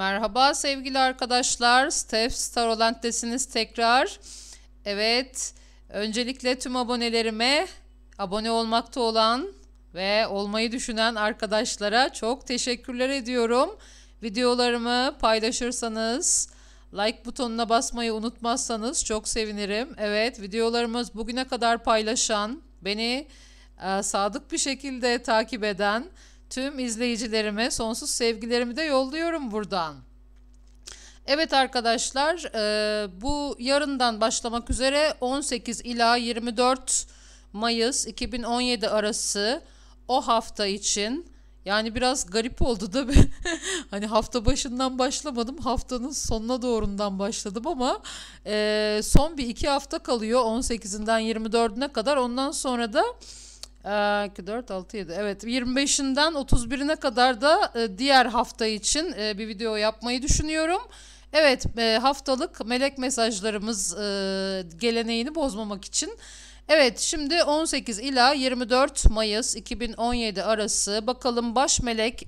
Merhaba sevgili arkadaşlar. Steph Starolent'tesiniz tekrar. Evet, öncelikle tüm abonelerime, abone olmakta olan ve olmayı düşünen arkadaşlara çok teşekkürler ediyorum. Videolarımı paylaşırsanız, like butonuna basmayı unutmazsanız çok sevinirim. Evet, videolarımız bugüne kadar paylaşan, beni e, sadık bir şekilde takip eden tüm izleyicilerime sonsuz sevgilerimi de yolluyorum buradan. Evet arkadaşlar e, bu yarından başlamak üzere 18 ila 24 Mayıs 2017 arası o hafta için yani biraz garip oldu da hani hafta başından başlamadım haftanın sonuna doğrundan başladım ama e, son bir iki hafta kalıyor 18'inden 24'üne kadar ondan sonra da 2, 4, 6, 7. Evet 25'inden 31'ine kadar da e, diğer hafta için e, bir video yapmayı düşünüyorum. Evet e, haftalık melek mesajlarımız geleneğini bozmamak için. Evet şimdi 18 ila 24 Mayıs 2017 arası bakalım baş melek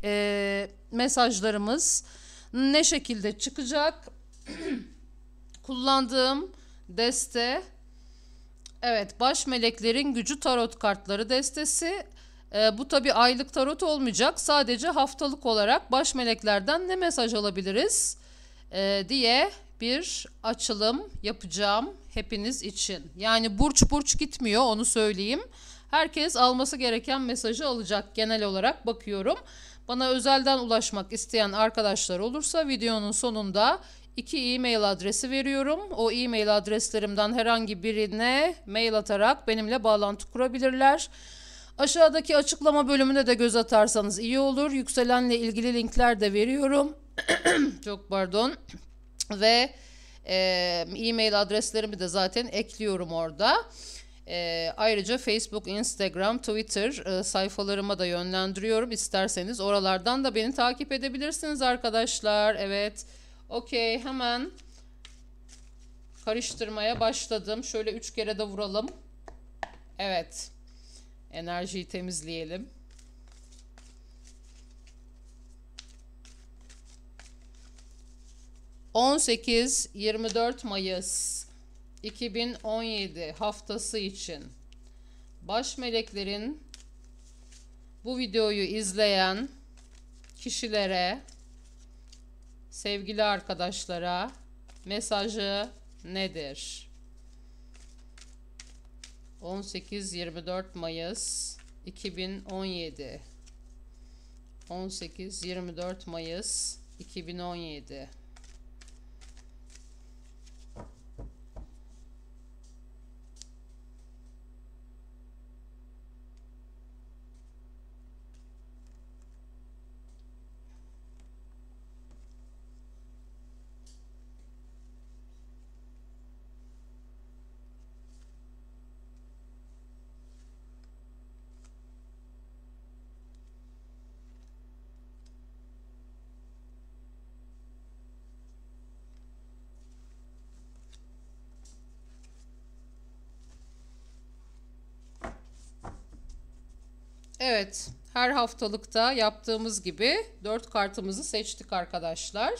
mesajlarımız ne şekilde çıkacak. Kullandığım deste Evet, baş meleklerin gücü tarot kartları destesi. Ee, bu tabi aylık tarot olmayacak. Sadece haftalık olarak baş meleklerden ne mesaj alabiliriz ee, diye bir açılım yapacağım hepiniz için. Yani burç burç gitmiyor onu söyleyeyim. Herkes alması gereken mesajı alacak genel olarak bakıyorum. Bana özelden ulaşmak isteyen arkadaşlar olursa videonun sonunda iki e-mail adresi veriyorum. O e-mail adreslerimden herhangi birine mail atarak benimle bağlantı kurabilirler. Aşağıdaki açıklama bölümüne de göz atarsanız iyi olur. Yükselenle ilgili linkler de veriyorum. Çok pardon. Ve e, e-mail adreslerimi de zaten ekliyorum orada. E, ayrıca Facebook, Instagram, Twitter e, sayfalarıma da yönlendiriyorum. İsterseniz oralardan da beni takip edebilirsiniz arkadaşlar. Evet. Okey hemen karıştırmaya başladım. Şöyle üç kere de vuralım. Evet. Enerjiyi temizleyelim. On sekiz yirmi dört Mayıs 2017 haftası için baş meleklerin bu videoyu izleyen kişilere sevgili arkadaşlara mesajı nedir? 18-24 Mayıs 2017 18-24 Mayıs 2017 Evet, her haftalıkta yaptığımız gibi dört kartımızı seçtik arkadaşlar.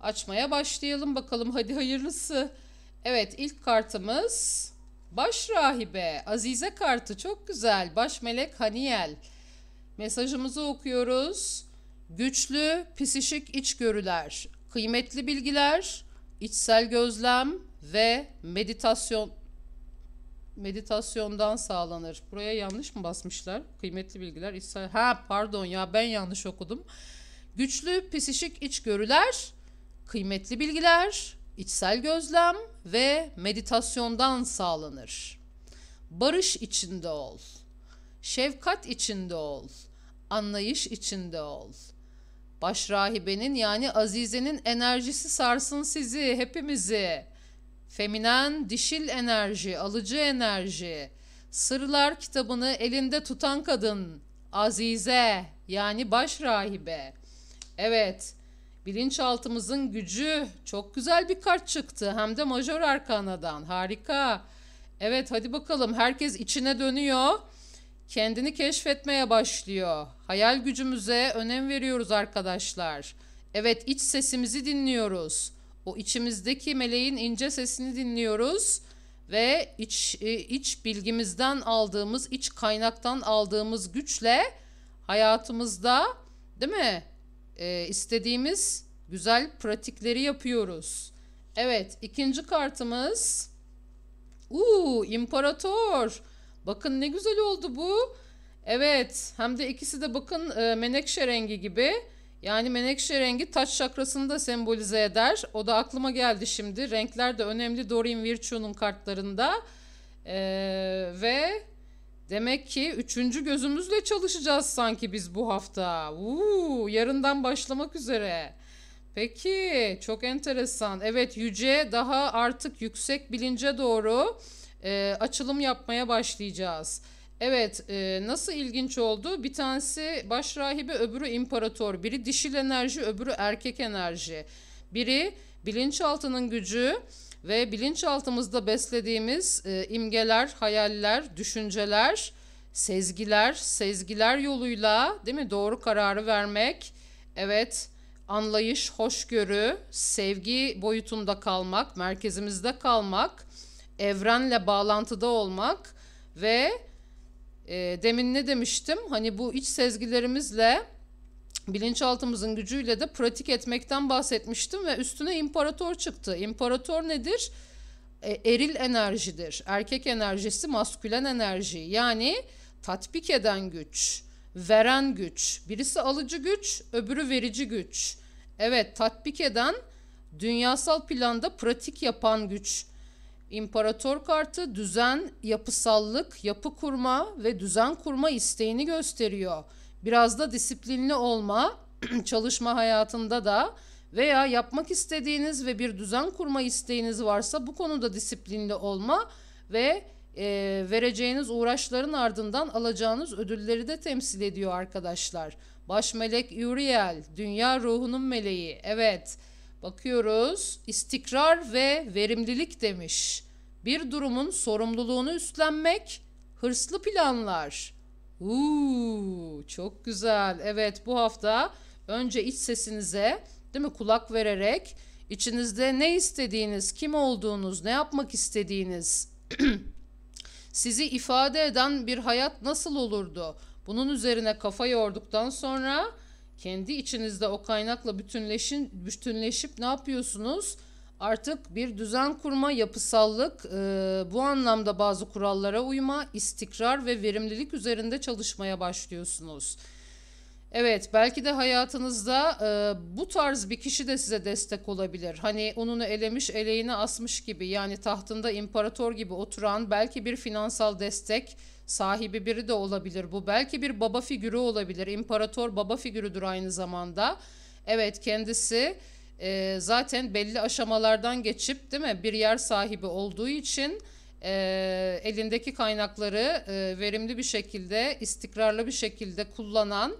Açmaya başlayalım bakalım hadi hayırlısı. Evet, ilk kartımız Baş Rahibe, Azize kartı çok güzel. Baş Melek Haniyel. Mesajımızı okuyoruz. Güçlü, psişik içgörüler, kıymetli bilgiler, içsel gözlem ve meditasyon meditasyondan sağlanır. Buraya yanlış mı basmışlar? Kıymetli bilgiler. İsa ha pardon ya ben yanlış okudum. Güçlü psişik içgörüler, kıymetli bilgiler, içsel gözlem ve meditasyondan sağlanır. Barış içinde ol. Şefkat içinde ol. Anlayış içinde ol. Baş rahibenin yani Azize'nin enerjisi sarsın sizi, hepimizi. Feminen, dişil enerji, alıcı enerji. Sırlar kitabını elinde tutan kadın. Azize yani baş rahibe. Evet, bilinçaltımızın gücü. Çok güzel bir kart çıktı. Hem de majör arkanadan. Harika. Evet hadi bakalım herkes içine dönüyor. Kendini keşfetmeye başlıyor. Hayal gücümüze önem veriyoruz arkadaşlar. Evet iç sesimizi dinliyoruz. O içimizdeki meleğin ince sesini dinliyoruz ve iç e, iç bilgimizden aldığımız, iç kaynaktan aldığımız güçle hayatımızda değil mi? Ee, istediğimiz güzel pratikleri yapıyoruz. Evet, ikinci kartımız Uuu, imparator. Bakın ne güzel oldu bu. Evet, hem de ikisi de bakın e, menekşe rengi gibi. Yani menekşe rengi taç çakrasını da sembolize eder. O da aklıma geldi şimdi. Renkler de önemli Doreen Virtue'nun kartlarında. Ee, ve demek ki üçüncü gözümüzle çalışacağız sanki biz bu hafta. Uuu, yarından başlamak üzere. Peki, çok enteresan. Evet, yüce daha artık yüksek bilince doğru e, açılım yapmaya başlayacağız. Evet, e, nasıl ilginç oldu? Bir tanesi baş rahibe, öbürü imparator. Biri dişil enerji, öbürü erkek enerji. Biri bilinçaltının gücü ve bilinçaltımızda beslediğimiz e, imgeler, hayaller, düşünceler, sezgiler, sezgiler yoluyla değil mi doğru kararı vermek. Evet, anlayış, hoşgörü, sevgi boyutunda kalmak, merkezimizde kalmak, evrenle bağlantıda olmak ve e, demin ne demiştim? Hani bu iç sezgilerimizle bilinçaltımızın gücüyle de pratik etmekten bahsetmiştim ve üstüne imparator çıktı. İmparator nedir? E, eril enerjidir. Erkek enerjisi maskülen enerji. Yani tatbik eden güç, veren güç. Birisi alıcı güç, öbürü verici güç. Evet, tatbik eden, dünyasal planda pratik yapan güç. İmparator kartı düzen, yapısallık, yapı kurma ve düzen kurma isteğini gösteriyor. Biraz da disiplinli olma, çalışma hayatında da veya yapmak istediğiniz ve bir düzen kurma isteğiniz varsa bu konuda disiplinli olma ve e, vereceğiniz uğraşların ardından alacağınız ödülleri de temsil ediyor arkadaşlar. Baş melek Uriel, dünya ruhunun meleği. Evet, bakıyoruz. İstikrar ve verimlilik demiş. Bir durumun sorumluluğunu üstlenmek, hırslı planlar. Uuu, çok güzel. Evet, bu hafta önce iç sesinize, değil mi, kulak vererek içinizde ne istediğiniz, kim olduğunuz, ne yapmak istediğiniz, sizi ifade eden bir hayat nasıl olurdu? Bunun üzerine kafa yorduktan sonra kendi içinizde o kaynakla bütünleşin, bütünleşip ne yapıyorsunuz? Artık bir düzen kurma, yapısallık, e, bu anlamda bazı kurallara uyma, istikrar ve verimlilik üzerinde çalışmaya başlıyorsunuz. Evet, belki de hayatınızda e, bu tarz bir kişi de size destek olabilir. Hani onunu elemiş, eleğini asmış gibi yani tahtında imparator gibi oturan belki bir finansal destek sahibi biri de olabilir bu. Belki bir baba figürü olabilir. İmparator baba figürüdür aynı zamanda. Evet, kendisi e, zaten belli aşamalardan geçip değil mi bir yer sahibi olduğu için e, elindeki kaynakları e, verimli bir şekilde, istikrarlı bir şekilde kullanan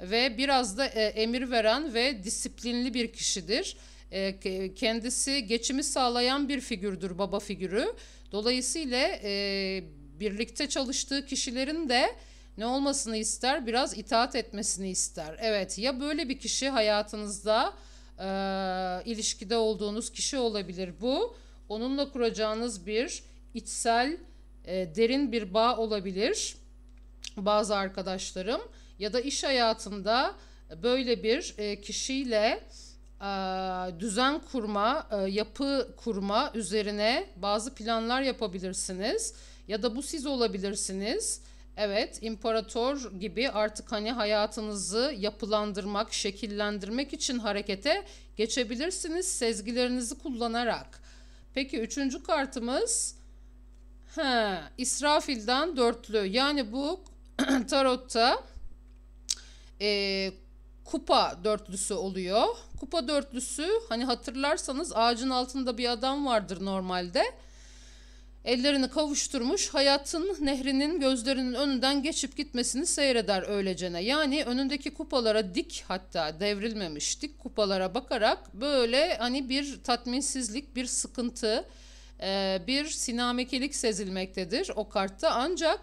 ve biraz da e, emir veren ve disiplinli bir kişidir. E, kendisi geçimi sağlayan bir figürdür, baba figürü. Dolayısıyla e, birlikte çalıştığı kişilerin de ne olmasını ister? Biraz itaat etmesini ister. Evet ya böyle bir kişi hayatınızda e, ilişkide olduğunuz kişi olabilir bu. Onunla kuracağınız bir içsel e, derin bir bağ olabilir bazı arkadaşlarım ya da iş hayatında böyle bir e, kişiyle e, düzen kurma, e, yapı kurma üzerine bazı planlar yapabilirsiniz ya da bu siz olabilirsiniz. Evet, imparator gibi artık hani hayatınızı yapılandırmak, şekillendirmek için harekete geçebilirsiniz sezgilerinizi kullanarak. Peki üçüncü kartımız he, İsrafil'den dörtlü. Yani bu tarotta e, kupa dörtlüsü oluyor. Kupa dörtlüsü hani hatırlarsanız ağacın altında bir adam vardır normalde. Ellerini kavuşturmuş hayatın nehrinin gözlerinin önünden geçip gitmesini seyreder öylecene. Yani önündeki kupalara dik hatta devrilmemiş dik kupalara bakarak böyle hani bir tatminsizlik, bir sıkıntı, bir sinamekelik sezilmektedir o kartta. Ancak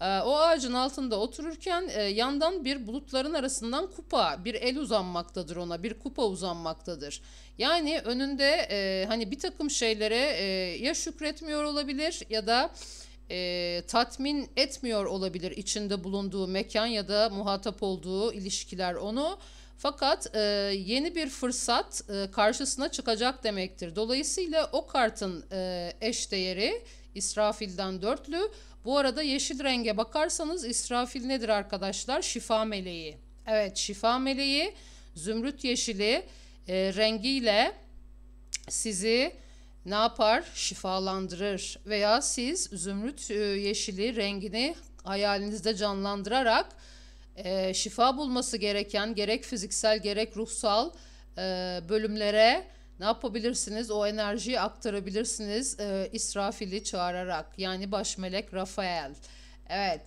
o ağacın altında otururken e, yandan bir bulutların arasından kupa, bir el uzanmaktadır ona, bir kupa uzanmaktadır. Yani önünde e, hani bir takım şeylere e, ya şükretmiyor olabilir ya da e, tatmin etmiyor olabilir içinde bulunduğu mekan ya da muhatap olduğu ilişkiler onu. Fakat e, yeni bir fırsat e, karşısına çıkacak demektir. Dolayısıyla o kartın e, eş değeri İsrafil'den dörtlü. Bu arada yeşil renge bakarsanız İsrafil nedir arkadaşlar? Şifa meleği. Evet şifa meleği zümrüt yeşili e, rengiyle sizi ne yapar? Şifalandırır veya siz zümrüt e, yeşili rengini hayalinizde canlandırarak e, şifa bulması gereken gerek fiziksel gerek ruhsal e, bölümlere ne yapabilirsiniz? O enerjiyi aktarabilirsiniz e, İsrafil'i çağırarak yani baş melek Rafael. Evet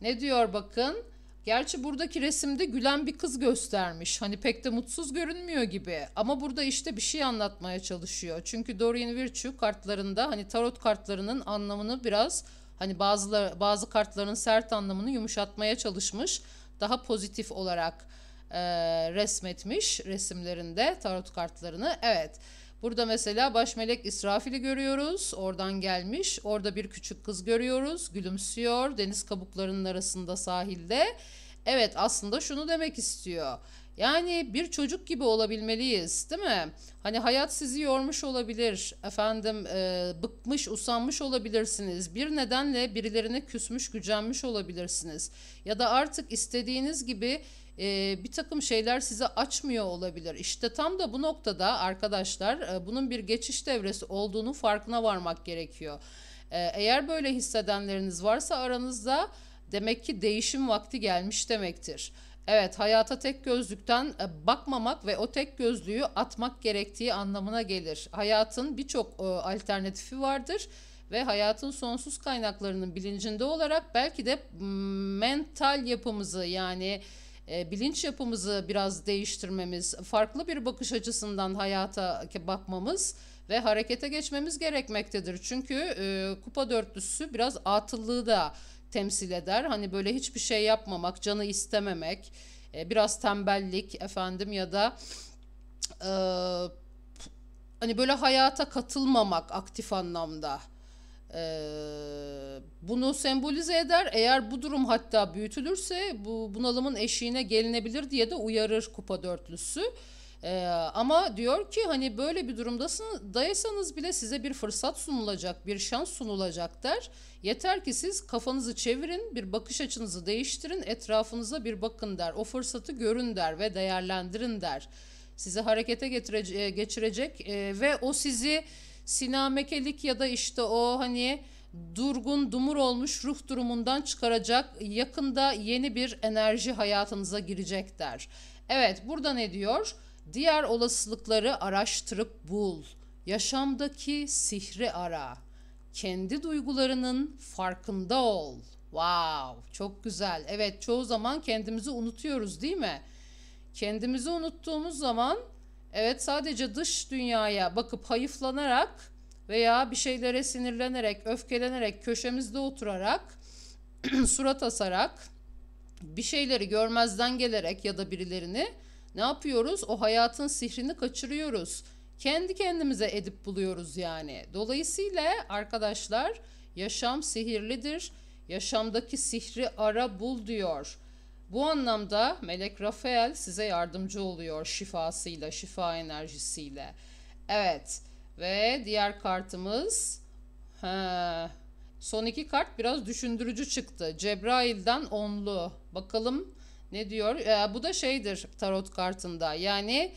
ne diyor bakın? Gerçi buradaki resimde gülen bir kız göstermiş. Hani pek de mutsuz görünmüyor gibi. Ama burada işte bir şey anlatmaya çalışıyor. Çünkü Dorian Virtue kartlarında hani tarot kartlarının anlamını biraz hani bazıları bazı kartların sert anlamını yumuşatmaya çalışmış. Daha pozitif olarak e, resmetmiş resimlerinde tarot kartlarını. Evet. Burada mesela baş melek İsrafil'i görüyoruz. Oradan gelmiş. Orada bir küçük kız görüyoruz. Gülümsüyor. Deniz kabuklarının arasında sahilde. Evet aslında şunu demek istiyor. Yani bir çocuk gibi olabilmeliyiz değil mi? Hani hayat sizi yormuş olabilir. Efendim e, bıkmış, usanmış olabilirsiniz. Bir nedenle birilerine küsmüş, gücenmiş olabilirsiniz. Ya da artık istediğiniz gibi e, bir takım şeyler size açmıyor olabilir. İşte tam da bu noktada arkadaşlar e, bunun bir geçiş devresi olduğunu farkına varmak gerekiyor. E, eğer böyle hissedenleriniz varsa aranızda demek ki değişim vakti gelmiş demektir. Evet hayata tek gözlükten e, bakmamak ve o tek gözlüğü atmak gerektiği anlamına gelir. Hayatın birçok e, alternatifi vardır ve hayatın sonsuz kaynaklarının bilincinde olarak belki de mental yapımızı yani e, bilinç yapımızı biraz değiştirmemiz, farklı bir bakış açısından hayata bakmamız ve harekete geçmemiz gerekmektedir. Çünkü e, kupa dörtlüsü biraz atıllığı da temsil eder. Hani böyle hiçbir şey yapmamak, canı istememek, e, biraz tembellik efendim ya da e, hani böyle hayata katılmamak aktif anlamda. Ee, bunu sembolize eder. Eğer bu durum hatta büyütülürse bu bunalımın eşiğine gelinebilir diye de uyarır kupa dörtlüsü. Ee, ama diyor ki hani böyle bir durumdasınız dayasanız bile size bir fırsat sunulacak, bir şans sunulacak der. Yeter ki siz kafanızı çevirin, bir bakış açınızı değiştirin, etrafınıza bir bakın der. O fırsatı görün der ve değerlendirin der. Sizi harekete geçirecek e, ve o sizi sinamekelik ya da işte o hani durgun, dumur olmuş ruh durumundan çıkaracak yakında yeni bir enerji hayatınıza girecek der. Evet burada ne diyor? Diğer olasılıkları araştırıp bul. Yaşamdaki sihri ara. Kendi duygularının farkında ol. Wow, çok güzel. Evet, çoğu zaman kendimizi unutuyoruz, değil mi? Kendimizi unuttuğumuz zaman evet sadece dış dünyaya bakıp hayıflanarak veya bir şeylere sinirlenerek, öfkelenerek, köşemizde oturarak, surat asarak, bir şeyleri görmezden gelerek ya da birilerini ne yapıyoruz? O hayatın sihrini kaçırıyoruz. Kendi kendimize edip buluyoruz yani. Dolayısıyla arkadaşlar yaşam sihirlidir. Yaşamdaki sihri ara bul diyor. Bu anlamda Melek Rafael size yardımcı oluyor şifasıyla, şifa enerjisiyle. Evet ve diğer kartımız he, son iki kart biraz düşündürücü çıktı. Cebrail'den onlu. Bakalım ne diyor? Ee, bu da şeydir tarot kartında. Yani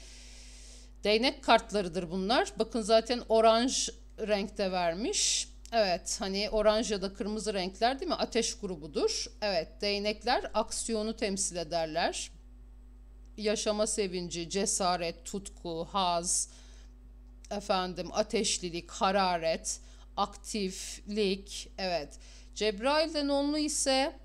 değnek kartlarıdır bunlar. Bakın zaten oranj renkte vermiş. Evet hani oranj ya da kırmızı renkler değil mi? Ateş grubudur. Evet değnekler aksiyonu temsil ederler. Yaşama sevinci, cesaret, tutku, haz, efendim ateşlilik, hararet, aktiflik. Evet. Cebrail'den onlu ise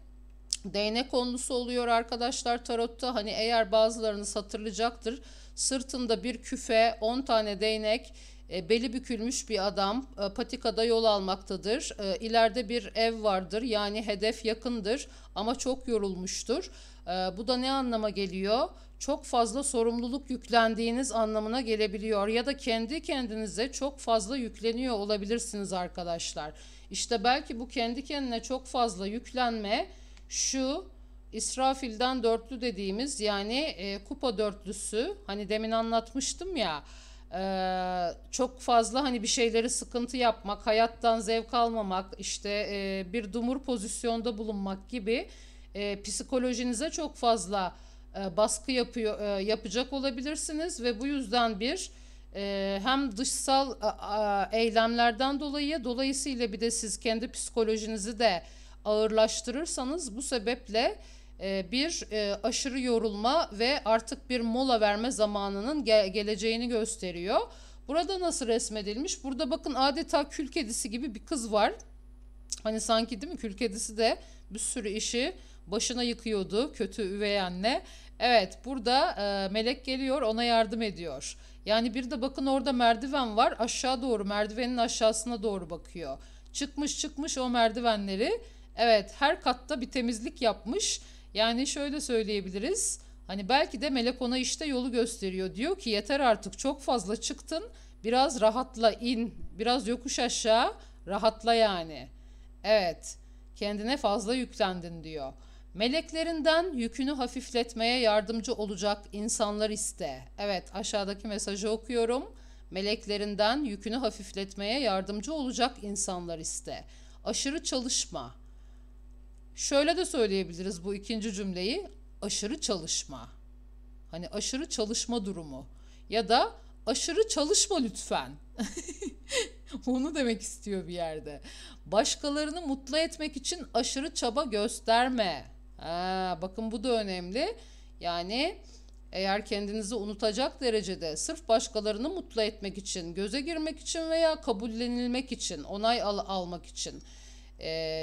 değnek konusu oluyor arkadaşlar tarotta. Hani eğer bazılarınız hatırlayacaktır. Sırtında bir küfe, 10 tane değnek, E, beli bükülmüş bir adam e, patikada yol almaktadır. E, ileride bir ev vardır yani hedef yakındır ama çok yorulmuştur. E, bu da ne anlama geliyor? Çok fazla sorumluluk yüklendiğiniz anlamına gelebiliyor ya da kendi kendinize çok fazla yükleniyor olabilirsiniz arkadaşlar. İşte belki bu kendi kendine çok fazla yüklenme şu İsrafil'den dörtlü dediğimiz yani kupa dörtlüsü hani demin anlatmıştım ya e, çok fazla hani bir şeyleri sıkıntı yapmak, hayattan zevk almamak, işte e, bir dumur pozisyonda bulunmak gibi e, psikolojinize çok fazla e, baskı yapıyor yapacak olabilirsiniz ve bu yüzden bir hem dışsal eylemlerden dolayı dolayısıyla bir de siz kendi psikolojinizi de ağırlaştırırsanız bu sebeple bir e, aşırı yorulma ve artık bir mola verme zamanının ge- geleceğini gösteriyor. Burada nasıl resmedilmiş? Burada bakın adeta kül kedisi gibi bir kız var. Hani sanki değil mi kül kedisi de bir sürü işi başına yıkıyordu kötü üvey anne. Evet burada e, melek geliyor ona yardım ediyor. Yani bir de bakın orada merdiven var aşağı doğru merdivenin aşağısına doğru bakıyor. Çıkmış çıkmış o merdivenleri. Evet her katta bir temizlik yapmış. Yani şöyle söyleyebiliriz. Hani belki de melek ona işte yolu gösteriyor. Diyor ki yeter artık çok fazla çıktın. Biraz rahatla in. Biraz yokuş aşağı rahatla yani. Evet kendine fazla yüklendin diyor. Meleklerinden yükünü hafifletmeye yardımcı olacak insanlar iste. Evet aşağıdaki mesajı okuyorum. Meleklerinden yükünü hafifletmeye yardımcı olacak insanlar iste. Aşırı çalışma. Şöyle de söyleyebiliriz bu ikinci cümleyi. Aşırı çalışma. Hani aşırı çalışma durumu. Ya da aşırı çalışma lütfen. Onu demek istiyor bir yerde. Başkalarını mutlu etmek için aşırı çaba gösterme. Ha, bakın bu da önemli. Yani eğer kendinizi unutacak derecede sırf başkalarını mutlu etmek için, göze girmek için veya kabullenilmek için, onay al almak için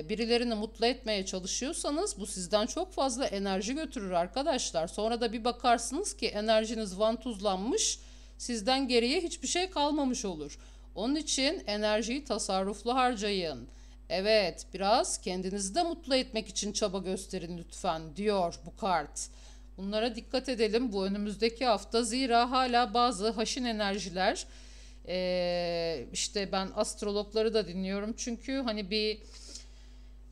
birilerini mutlu etmeye çalışıyorsanız bu sizden çok fazla enerji götürür arkadaşlar. Sonra da bir bakarsınız ki enerjiniz vantuzlanmış, sizden geriye hiçbir şey kalmamış olur. Onun için enerjiyi tasarruflu harcayın. Evet, biraz kendinizi de mutlu etmek için çaba gösterin lütfen diyor bu kart. Bunlara dikkat edelim bu önümüzdeki hafta zira hala bazı haşin enerjiler ee, işte ben astrologları da dinliyorum çünkü hani bir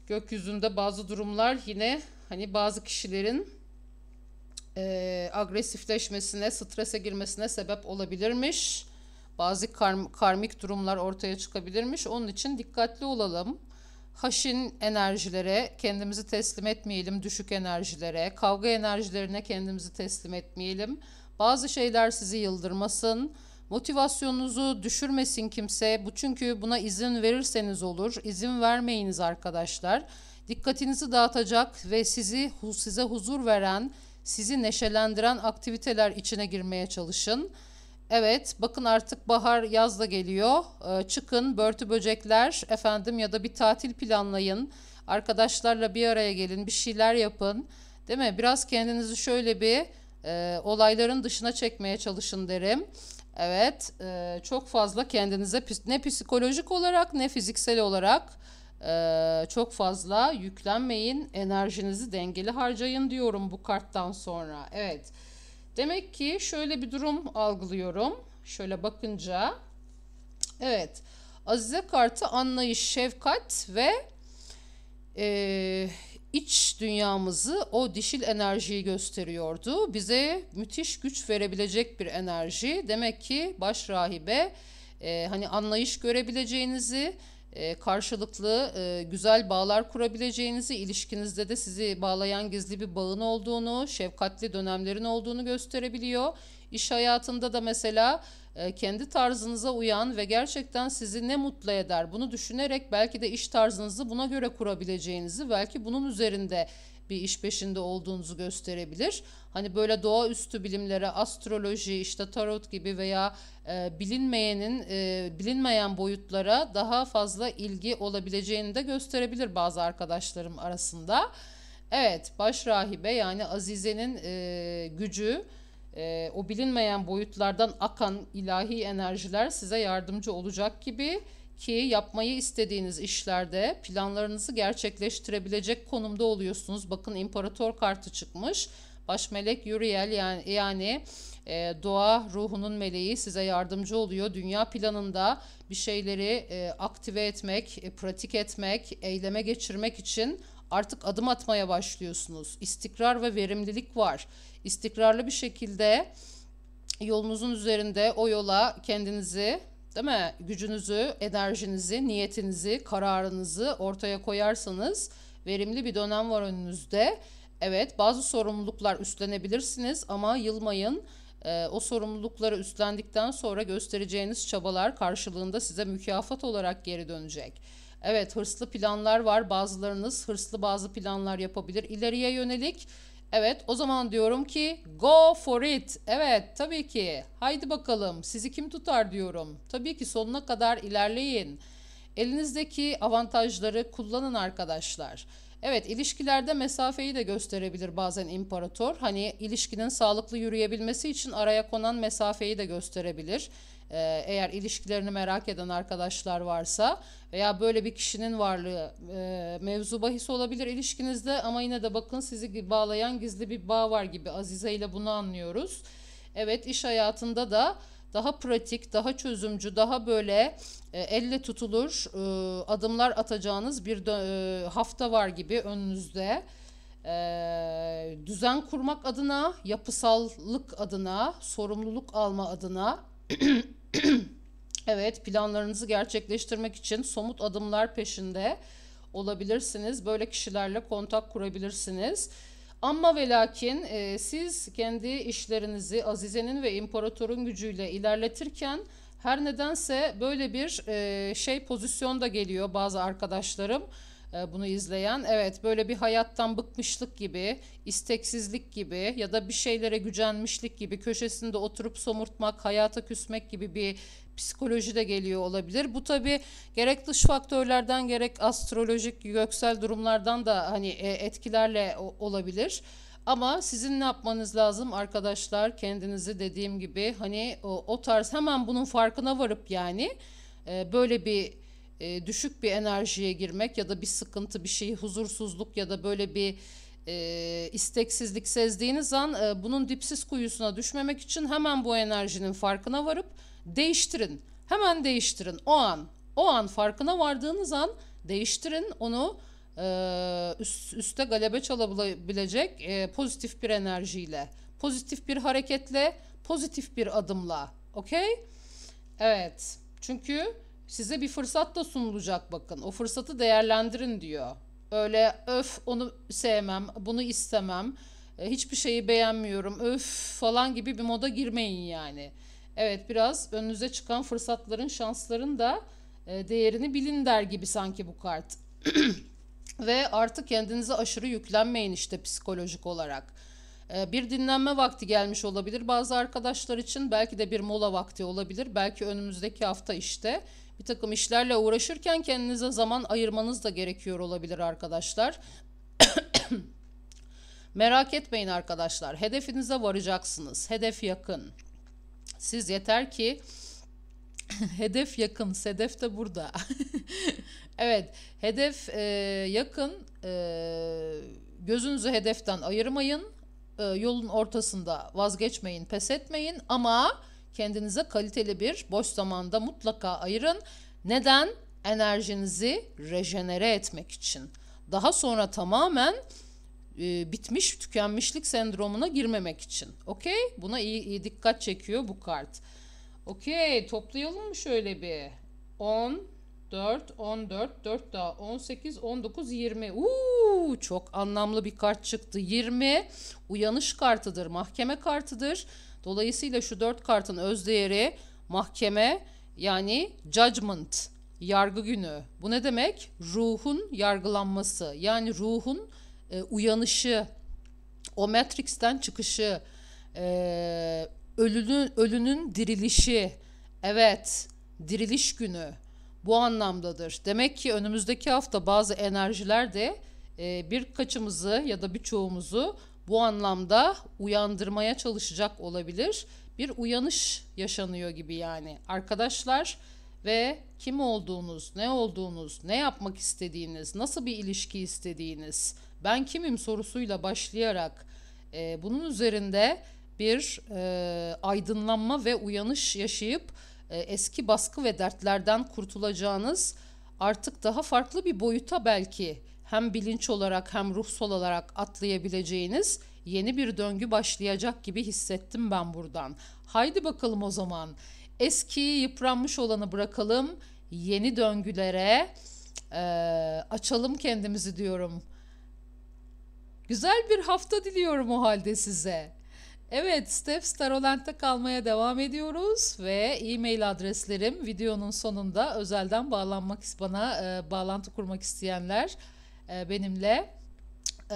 gökyüzünde bazı durumlar yine hani bazı kişilerin e, agresifleşmesine, strese girmesine sebep olabilirmiş. Bazı karm karmik durumlar ortaya çıkabilirmiş. Onun için dikkatli olalım. Haşin enerjilere kendimizi teslim etmeyelim, düşük enerjilere, kavga enerjilerine kendimizi teslim etmeyelim. Bazı şeyler sizi yıldırmasın. Motivasyonunuzu düşürmesin kimse. Bu çünkü buna izin verirseniz olur. İzin vermeyiniz arkadaşlar. Dikkatinizi dağıtacak ve sizi size huzur veren, sizi neşelendiren aktiviteler içine girmeye çalışın. Evet, bakın artık bahar, yaz da geliyor. Ee, çıkın, börtü böcekler, efendim ya da bir tatil planlayın. Arkadaşlarla bir araya gelin, bir şeyler yapın. Değil mi? Biraz kendinizi şöyle bir e, olayların dışına çekmeye çalışın derim. Evet, e, çok fazla kendinize ne psikolojik olarak ne fiziksel olarak e, çok fazla yüklenmeyin. Enerjinizi dengeli harcayın diyorum bu karttan sonra. Evet. Demek ki şöyle bir durum algılıyorum. Şöyle bakınca. Evet. Azize kartı anlayış, şefkat ve e, iç dünyamızı o dişil enerjiyi gösteriyordu. Bize müthiş güç verebilecek bir enerji. Demek ki baş rahibe e, hani anlayış görebileceğinizi, e, karşılıklı e, güzel bağlar kurabileceğinizi, ilişkinizde de sizi bağlayan gizli bir bağın olduğunu, şefkatli dönemlerin olduğunu gösterebiliyor. İş hayatında da mesela kendi tarzınıza uyan ve gerçekten sizi ne mutlu eder bunu düşünerek belki de iş tarzınızı buna göre kurabileceğinizi, belki bunun üzerinde bir iş peşinde olduğunuzu gösterebilir. Hani böyle doğaüstü bilimlere, astroloji, işte tarot gibi veya e, bilinmeyenin e, bilinmeyen boyutlara daha fazla ilgi olabileceğini de gösterebilir bazı arkadaşlarım arasında. Evet, baş rahibe yani Azize'nin e, gücü e, o bilinmeyen boyutlardan akan ilahi enerjiler size yardımcı olacak gibi ki yapmayı istediğiniz işlerde planlarınızı gerçekleştirebilecek konumda oluyorsunuz. Bakın imparator kartı çıkmış. Baş melek Uriel yani yani e, doğa ruhunun meleği size yardımcı oluyor. Dünya planında bir şeyleri e, aktive etmek, e, pratik etmek, eyleme geçirmek için artık adım atmaya başlıyorsunuz. İstikrar ve verimlilik var. İstikrarlı bir şekilde yolunuzun üzerinde o yola kendinizi değil mi? Gücünüzü, enerjinizi, niyetinizi, kararınızı ortaya koyarsanız verimli bir dönem var önünüzde. Evet, bazı sorumluluklar üstlenebilirsiniz ama yılmayın. Ee, o sorumlulukları üstlendikten sonra göstereceğiniz çabalar karşılığında size mükafat olarak geri dönecek. Evet, hırslı planlar var. Bazılarınız hırslı bazı planlar yapabilir. İleriye yönelik Evet o zaman diyorum ki go for it. Evet tabii ki. Haydi bakalım sizi kim tutar diyorum. Tabii ki sonuna kadar ilerleyin. Elinizdeki avantajları kullanın arkadaşlar. Evet ilişkilerde mesafeyi de gösterebilir bazen imparator. Hani ilişkinin sağlıklı yürüyebilmesi için araya konan mesafeyi de gösterebilir. Ee, eğer ilişkilerini merak eden arkadaşlar varsa veya böyle bir kişinin varlığı e, mevzu bahis olabilir ilişkinizde ama yine de bakın sizi bağlayan gizli bir bağ var gibi Azize ile bunu anlıyoruz. Evet iş hayatında da daha pratik, daha çözümcü, daha böyle e, elle tutulur e, adımlar atacağınız bir e, hafta var gibi önünüzde. E, düzen kurmak adına, yapısallık adına, sorumluluk alma adına evet planlarınızı gerçekleştirmek için somut adımlar peşinde olabilirsiniz. Böyle kişilerle kontak kurabilirsiniz. Ama ve lakin e, siz kendi işlerinizi Azize'nin ve imparatorun gücüyle ilerletirken her nedense böyle bir e, şey pozisyonda geliyor bazı arkadaşlarım bunu izleyen. Evet böyle bir hayattan bıkmışlık gibi, isteksizlik gibi ya da bir şeylere gücenmişlik gibi köşesinde oturup somurtmak, hayata küsmek gibi bir psikoloji de geliyor olabilir. Bu tabi gerek dış faktörlerden gerek astrolojik göksel durumlardan da hani e, etkilerle olabilir. Ama sizin ne yapmanız lazım arkadaşlar kendinizi dediğim gibi hani o, o tarz hemen bunun farkına varıp yani e, böyle bir e, düşük bir enerjiye girmek ya da bir sıkıntı bir şey huzursuzluk ya da böyle bir e, isteksizlik sezdiğiniz an e, bunun dipsiz kuyusuna düşmemek için hemen bu enerjinin farkına varıp değiştirin. Hemen değiştirin o an. O an farkına vardığınız an değiştirin onu e, üst, üste galebe çalabilecek e, pozitif bir enerjiyle, pozitif bir hareketle, pozitif bir adımla. Okey? Evet. Çünkü size bir fırsat da sunulacak bakın. O fırsatı değerlendirin diyor. Öyle öf onu sevmem, bunu istemem, e, hiçbir şeyi beğenmiyorum, öf falan gibi bir moda girmeyin yani. Evet biraz önünüze çıkan fırsatların, şansların da e, değerini bilin der gibi sanki bu kart. Ve artık kendinize aşırı yüklenmeyin işte psikolojik olarak. E, bir dinlenme vakti gelmiş olabilir bazı arkadaşlar için. Belki de bir mola vakti olabilir. Belki önümüzdeki hafta işte bir takım işlerle uğraşırken kendinize zaman ayırmanız da gerekiyor olabilir arkadaşlar. Merak etmeyin arkadaşlar. Hedefinize varacaksınız. Hedef yakın. Siz yeter ki hedef yakın, sedef de burada. evet, hedef e, yakın. E, gözünüzü hedeften ayırmayın. E, yolun ortasında vazgeçmeyin, pes etmeyin ama kendinize kaliteli bir boş zamanda mutlaka ayırın. Neden? Enerjinizi rejenere etmek için. Daha sonra tamamen e, bitmiş tükenmişlik sendromuna girmemek için. Okey? Buna iyi, iyi dikkat çekiyor bu kart. Okey toplayalım mı şöyle bir? 10, 4, 14, 4 daha 18, 19, 20. Uuu çok anlamlı bir kart çıktı. 20 uyanış kartıdır, mahkeme kartıdır. Dolayısıyla şu 4 kartın öz değeri mahkeme yani judgment, yargı günü. Bu ne demek? Ruhun yargılanması. Yani ruhun e, uyanışı, o Matrix'ten çıkışı, e, ölünün, ölünün dirilişi, evet diriliş günü bu anlamdadır. Demek ki önümüzdeki hafta bazı enerjiler de e, birkaçımızı ya da birçoğumuzu bu anlamda uyandırmaya çalışacak olabilir. Bir uyanış yaşanıyor gibi yani. Arkadaşlar ve kim olduğunuz, ne olduğunuz, ne yapmak istediğiniz, nasıl bir ilişki istediğiniz, ben kimim sorusuyla başlayarak e, bunun üzerinde bir e, aydınlanma ve uyanış yaşayıp e, eski baskı ve dertlerden kurtulacağınız artık daha farklı bir boyuta belki hem bilinç olarak hem ruhsal olarak atlayabileceğiniz yeni bir döngü başlayacak gibi hissettim ben buradan. Haydi bakalım o zaman. Eski yıpranmış olanı bırakalım. Yeni döngülere e, açalım kendimizi diyorum. Güzel bir hafta diliyorum o halde size. Evet, Steps Tarolent'te kalmaya devam ediyoruz ve e-mail adreslerim videonun sonunda özelden bağlanmak bana e, bağlantı kurmak isteyenler e, benimle e,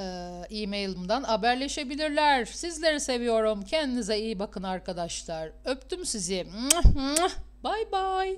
e-mailimden haberleşebilirler. Sizleri seviyorum. Kendinize iyi bakın arkadaşlar. Öptüm sizi. Bye bye.